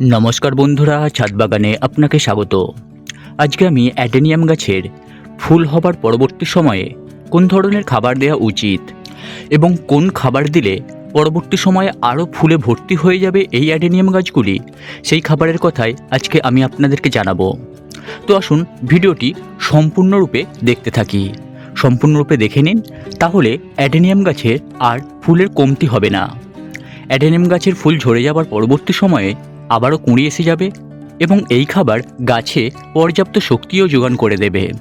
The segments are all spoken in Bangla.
নমস্কার বন্ধুরা ছাদ বাগানে আপনাকে স্বাগত। আজকে আমি অ্যাডেনিয়াম গাছের ফুল হবার পরবর্তী সময়ে কোন ধরনের খাবার দেওয়া উচিত এবং কোন খাবার দিলে পরবর্তী সময়ে আরও ফুলে ভর্তি হয়ে যাবে এই অ্যাডেনিয়াম গাছগুলি, সেই খাবারের কথাই আজকে আমি আপনাদেরকে জানাব। তো আসুন ভিডিওটি সম্পূর্ণরূপে দেখতে থাকি। সম্পূর্ণরূপে দেখে নিন, তাহলে অ্যাডেনিয়াম গাছের আর ফুলের কমতি হবে না। অ্যাডেনিয়াম গাছের ফুল ঝরে যাবার পরবর্তী সময়ে আবারও কুঁড়ি এসে যাবে এবং এই খাবার গাছে পর্যাপ্ত শক্তিও যোগান করে দেবে।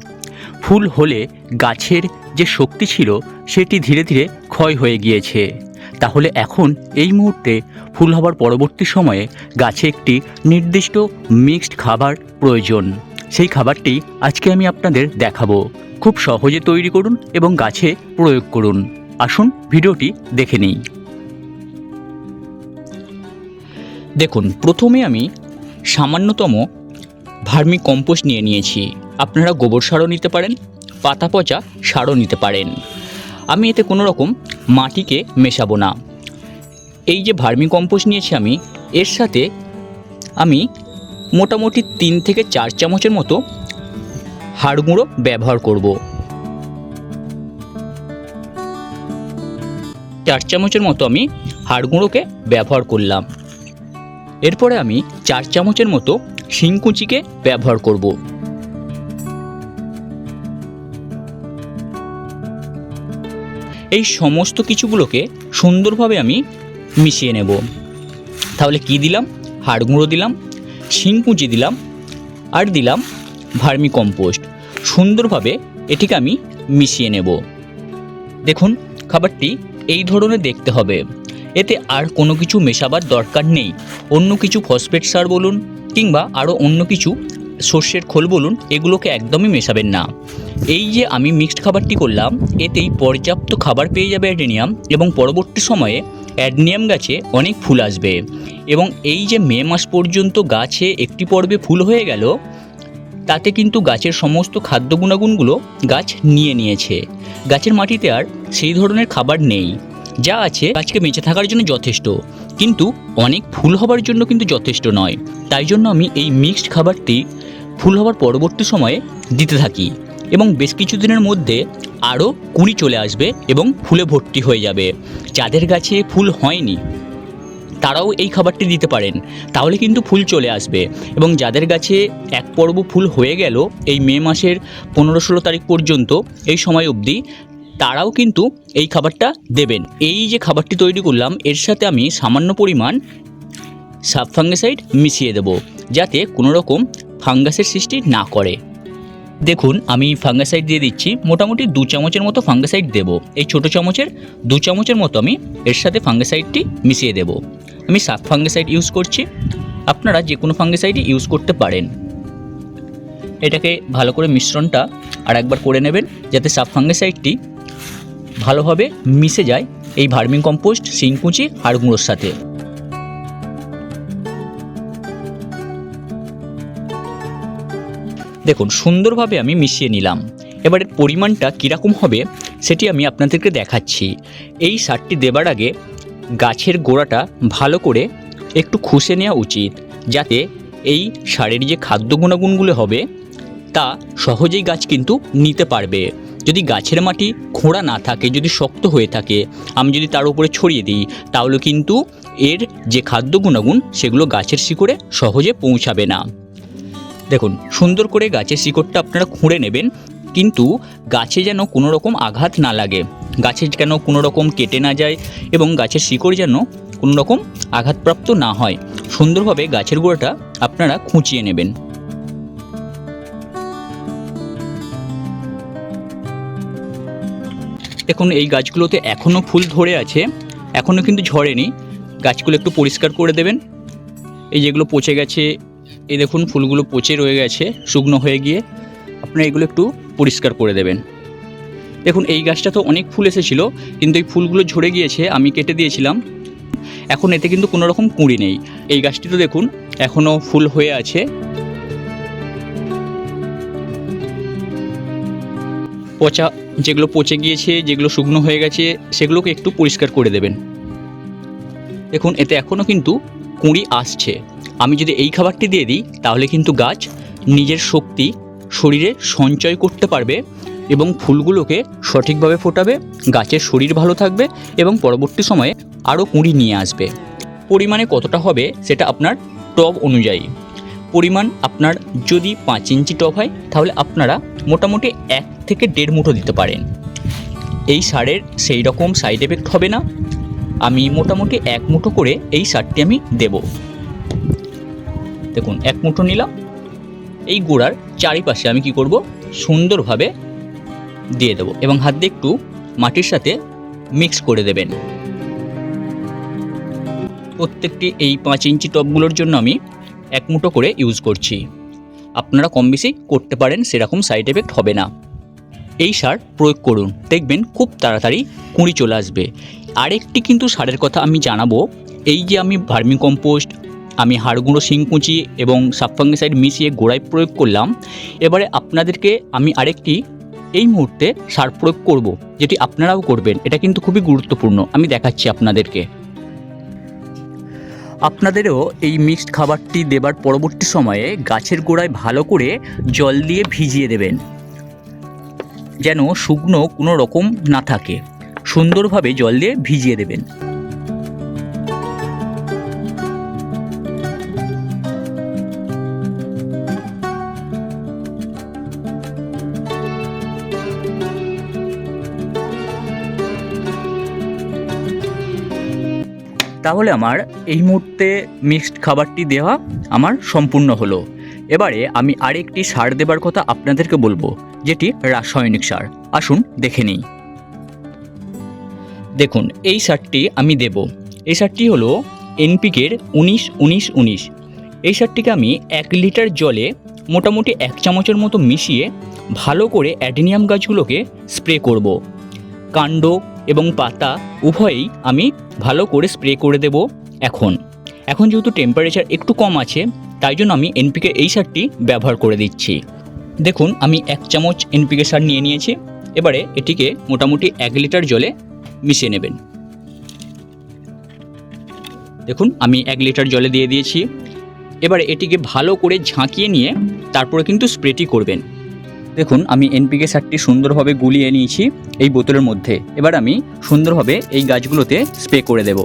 ফুল হলে গাছের যে শক্তি ছিল, সেটি ধীরে ধীরে ক্ষয় হয়ে গিয়েছে। তাহলে এখন এই মুহূর্তে ফুল হবার পরবর্তী সময়ে গাছে একটি নির্দিষ্ট মিক্সড খাবার প্রয়োজন। সেই খাবারটি আজকে আমি আপনাদের দেখাবো। খুব সহজে তৈরি করুন এবং গাছে প্রয়োগ করুন। আসুন ভিডিওটি দেখে নিই। দেখুন, প্রথমে আমি সামান্যতম ভার্মি কম্পোস্ট নিয়ে নিয়েছি। আপনারা গোবর সারও নিতে পারেন, পাতা পচা সারও নিতে পারেন। আমি এতে কোনো রকম মাটিকে মেশাবো না। এই যে ভার্মি কম্পোস্ট নিয়েছি আমি, এর সাথে আমি মোটামুটি তিন থেকে চার চামচের মতো হাড় গুঁড়ো ব্যবহার করব। চার চামচের মতো আমি হাড় গুঁড়োকে ব্যবহার করলাম। এরপরে আমি চার চামচের মতো শিংকুচিকে ব্যবহার করব। এই সমস্ত কিছুগুলোকে সুন্দরভাবে আমি মিশিয়ে নেব। তাহলে কি দিলাম? হাড় গুঁড়ো দিলাম, শিংকুচি দিলাম, আর দিলাম ভার্মি কম্পোস্ট সুন্দরভাবে এটিকে আমি মিশিয়ে নেব। দেখুন, খাবারটি এই ধরনের দেখতে হবে। এতে আর কোনো কিছু মেশাবার দরকার নেই। অন্য কিছু ফসফেট সার বলুন কিংবা আরও অন্য কিছু সর্ষের খোল বলুন, এগুলোকে একদমই মেশাবেন না। এই যে আমি মিক্সড খাবারটি করলাম, এতেই পর্যাপ্ত খাবার পেয়ে যাবে অ্যাডেনিয়াম এবং পরবর্তী সময়ে অ্যাডনিয়াম গাছে অনেক ফুল আসবে। এবং এই যে মে মাস পর্যন্ত গাছে একটি পর্বে ফুল হয়ে গেল, তাতে কিন্তু গাছের সমস্ত খাদ্য গুণাগুণগুলো গাছ নিয়ে নিয়েছে। গাছের মাটিতে আর সেই ধরনের খাবার নেই। যা আছে গাছকে বেঁচে থাকার জন্য যথেষ্ট। কিন্তু অনেক ফুল হবার জন্য কিন্তু যথেষ্ট নয়। তাই জন্য আমি এই মিক্সড খাবারটি ফুল হবার পরবর্তী সময়ে দিতে থাকি এবং বেশ কিছুদিনের মধ্যে আরও কুড়ি চলে আসবে এবং ফুলে ভর্তি হয়ে যাবে। যাদের গাছে ফুল হয়নি, তারাও এই খাবারটি দিতে পারেন। তাহলে কিন্তু ফুল চলে আসবে এবং যাদের গাছে এক পর্ব ফুল হয়ে গেল এই মে মাসের পনেরো ষোলো তারিখ পর্যন্ত এই সময় অবধি তারাও কিন্তু এই খাবারটা দেবেন। এই যে খাবারটি তৈরি করলাম, এর সাথে আমি সামান্য পরিমাণ সাব ফাঙ্গিসাইড মিশিয়ে দেব, যাতে কোনো রকম ফাঙ্গাসের সৃষ্টি না করে। দেখুন, আমি ফাঙ্গাসাইড দিয়ে দিচ্ছি, মোটামুটি দু চামচের মতো ফাঙ্গাসাইড দেব। এই ছোটো চামচের, দু চামচের মতো আমি এর সাথে ফাঙ্গাসাইডটি মিশিয়ে দেব। আমি সাব ফাঙ্গাসাইড ইউজ করছি, আপনারা যে কোনো ফাঙ্গাসাইডই ইউজ করতে পারেন। এটাকে ভালো করে মিশ্রণটা আর একবার করে নেবেন, যাতে সাব ফাঙ্গিসাইডটি ভালোভাবে মিশে যায় এই ভার্মিং কম্পোস্ট শিংকুচি হাড় গুঁড়োর সাথে। দেখুন, সুন্দরভাবে আমি মিশিয়ে নিলাম। এবারের পরিমাণটা কীরকম হবে সেটি আমি আপনাদেরকে দেখাচ্ছি। এই সারটি দেবার আগে গাছের গোড়াটা ভালো করে একটু খুশে নেওয়া উচিত, যাতে এই সারের যে খাদ্য গুণাগুণগুলো হবে, তা সহজেই গাছ কিন্তু নিতে পারবে। যদি গাছের মাটি খোঁড়া না থাকে, যদি শক্ত হয়ে থাকে, আমি যদি তার উপরে ছড়িয়ে দিই, তাহলে কিন্তু এর যে খাদ্য গুণাগুণ, সেগুলো গাছের শিকড়ে সহজে পৌঁছাবে না। দেখুন, সুন্দর করে গাছের শিকড়টা আপনারা খুঁড়ে নেবেন, কিন্তু গাছে যেন কোনো রকম আঘাত না লাগে, গাছে যেন কোনো রকম কেটে না যায় এবং গাছের শিকড় যেন কোনো রকম আঘাতপ্রাপ্ত না হয়, সুন্দরভাবে গাছের গোড়াটা আপনারা খুঁচিয়ে নেবেন। দেখুন, এই গাছগুলোতে এখনও ফুল ধরে আছে এখনও কিন্তু ঝরেনি। গাছগুলো একটু পরিষ্কার করে দেবেন। এই যেগুলো পচে গেছে, এই দেখুন, ফুলগুলো পচে রয়ে গেছে, শুকনো হয়ে গিয়ে। আপনারা এগুলো একটু পরিষ্কার করে দেবেন। দেখুন, এই গাছটা তো অনেক ফুল এসেছিল, কিন্তু এই ফুলগুলো ঝরে গিয়েছে, আমি কেটে দিয়েছিলাম। এখন এতে কিন্তু কোনো রকম কুঁড়ি নেই। এই গাছটি তো দেখুন এখনও ফুল হয়ে আছে। পচা যেগুলো পচে গিয়েছে, যেগুলো শুকনো হয়ে গেছে, সেগুলোকে একটু পরিষ্কার করে দেবেন। দেখুন, এতে এখনও কিন্তু কুঁড়ি আসছে। আমি যদি এই খাবারটি দিয়ে দিই, তাহলে কিন্তু গাছ নিজের শক্তি, শরীরে সঞ্চয় করতে পারবে এবং ফুলগুলোকে সঠিকভাবে ফোটাবে, গাছের শরীর ভালো থাকবে এবং পরবর্তী সময়ে আরও কুঁড়ি নিয়ে আসবে। পরিমাণে কতটা হবে, সেটা আপনার টব অনুযায়ী। পরিমাণ আপনার যদি পাঁচ ইঞ্চি টব হয়, তাহলে আপনারা মোটামুটি এক থেকে দেড় মুঠো দিতে পারেন। এই সারের সেই রকম সাইড এফেক্ট হবে না। আমি মোটামুটি এক মুঠো করে এই সারটি আমি দেব। দেখুন, এক মুঠো নিলাম। এই গোড়ার চারিপাশে আমি কি করব? সুন্দরভাবে দিয়ে দেবো এবং হাত দিয়ে একটু মাটির সাথে মিক্স করে দেবেন। প্রত্যেকটি এই পাঁচ ইঞ্চি টবগুলোর জন্য আমি এক মুঠো করে ইউজ করছি। আপনারা কম বেশি করতে পারেন, সেরকম সাইড এফেক্ট হবে না। এই সার প্রয়োগ করুন। দেখবেন খুব তাড়াতাড়ি কুঁড়ি চলে আসবে। আরেকটি কিন্তু সারের কথা আমি জানাব। এই যে আমি ভার্মি কম্পোস্ট, আমি হাড়গুঁড়ো শিংকুচি এবং সাবফাঙ্গিসাইড মিশিয়ে গোড়ায় প্রয়োগ করলাম, এবারে আপনাদেরকে আমি আরেকটি এই মুহূর্তে সার প্রয়োগ করব, যেটি আপনারাও করবেন। এটা কিন্তু খুবই গুরুত্বপূর্ণ। আমি দেখাচ্ছি আপনাদেরকে। আপনাদেরও এই মিক্সড খাবারটি দেবার পরবর্তী সময়ে গাছের গোড়ায় ভালো করে জল দিয়ে ভিজিয়ে দেবেন। যেন শুকনো কোনো রকম না থাকে। সুন্দরভাবে জল দিয়ে ভিজিয়ে দেবেন। তাহলে আমার এই মুহূর্তে মিক্সড খাবারটি দেওয়া আমার সম্পূর্ণ হলো। এবারে আমি আরেকটি সার দেবার কথা আপনাদেরকে বলব, যেটি রাসায়নিক সার। আসুন দেখে নিই। দেখুন, এই সারটি আমি দেব। এই সারটি হলো এনপিকের উনিশ উনিশ উনিশ। এই সারটিকে আমি এক লিটার জলে মোটামুটি এক চামচের মতো মিশিয়ে ভালো করে অ্যাডেনিয়াম গাছগুলোকে স্প্রে করব। কাণ্ড এবং পাতা উভয়ই আমি ভালো করে স্প্রে করে দেব এখন। এখন যেহেতু টেম্পারেচার একটু কম আছে তাই জন্য আমি এনপিকে এই সারটি ব্যবহার করে দিচ্ছি। দেখুন, আমি এক চামচ এনপিকে সার নিয়ে নিয়েছি। এবারে এটিকে মোটামুটি এক লিটার জলে মিশিয়ে নেবেন। দেখুন, আমি এক লিটার জলে দিয়ে দিয়েছি। এবারে এটিকে ভালো করে ঝাঁকিয়ে নিয়ে তারপরে কিন্তু স্প্রেটি করবেন। দেখুন, আমি এনপিকে সারটি সুন্দরভাবে গুলিয়ে নিয়েছি এই বোতলের মধ্যে। এবার আমি সুন্দরভাবে এই গাছগুলোতে স্প্রে করে দেব।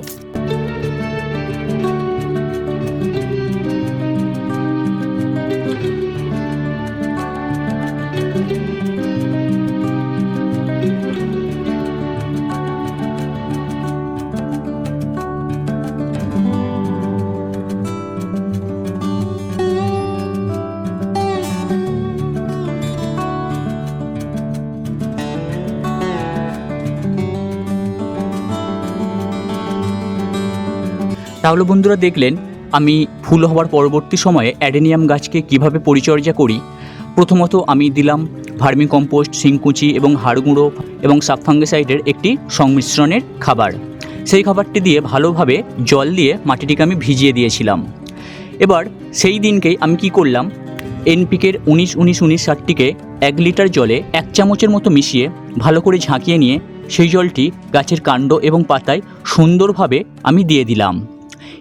তাহলে বন্ধুরা দেখলেন, আমি ফুল হওয়ার পরবর্তী সময়ে অ্যাডেনিয়াম গাছকে কীভাবে পরিচর্যা করি? প্রথমত আমি দিলাম ভার্মি কম্পোস্ট, শিংকুচি এবং হাড়গুঁড়ো এবং সাবফাঙ্গিসাইডের একটি সংমিশ্রণের খাবার। সেই খাবারটি দিয়ে ভালোভাবে জল দিয়ে মাটিটিকে আমি ভিজিয়ে দিয়েছিলাম। এবার সেই দিনকেই আমি কি করলাম, এনপিকের উনিশ উনিশ উনিশ সারটিকে এক লিটার জলে এক চামচের মতো মিশিয়ে ভালো করে ঝাঁকিয়ে নিয়ে সেই জলটি গাছের কাণ্ড এবং পাতায় সুন্দরভাবে আমি দিয়ে দিলাম।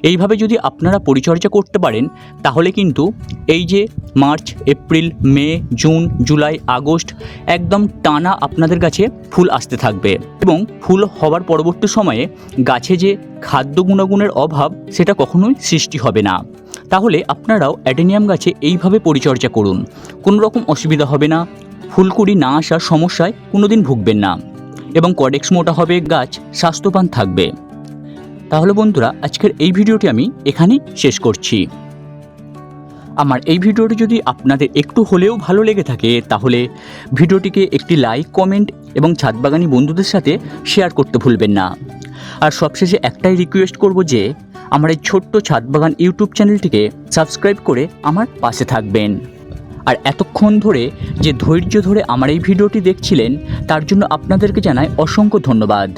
এইভাবে যদি আপনারা পরিচর্যা করতে পারেন, তাহলে কিন্তু এই যে March, April, May, June, July, August একদম টানা আপনাদের কাছে ফুল আসতে থাকবে। এবং ফুল হওয়ার পরবর্তী সময়ে গাছে যে খাদ্য গুণাগুণের অভাব, সেটা কখনোই সৃষ্টি হবে না। তাহলে আপনারাও অ্যাডেনিয়াম গাছে এইভাবে পরিচর্যা করুন। কোনো রকম অসুবিধা হবে না। ফুলকুড়ি না আসার সমস্যায় কোনোদিন ভুগবেন না। এবং কডেক্স মোটা হবে, গাছ স্বাস্থ্যবান থাকবে। তাহলে বন্ধুরা, আজকের এই ভিডিওটি আমি এখানেই শেষ করছি। আমার এই ভিডিওটি যদি আপনাদের একটু হলেও ভালো লেগে থাকে, তাহলে ভিডিওটিকে একটি লাইক, কমেন্ট এবং ছাদবাগানি বন্ধুদের সাথে শেয়ার করতে ভুলবেন না। আর সবশেষে একটাই রিকোয়েস্ট করব যে, আমার এই ছোট্ট ছাদবাগান ইউটিউব চ্যানেলটিকে সাবস্ক্রাইব করে আমার পাশে থাকবেন। আর এতক্ষণ ধরে যে ধৈর্য ধরে আমার এই ভিডিওটি দেখছিলেন, তার জন্য আপনাদেরকে জানাই অসংখ্য ধন্যবাদ।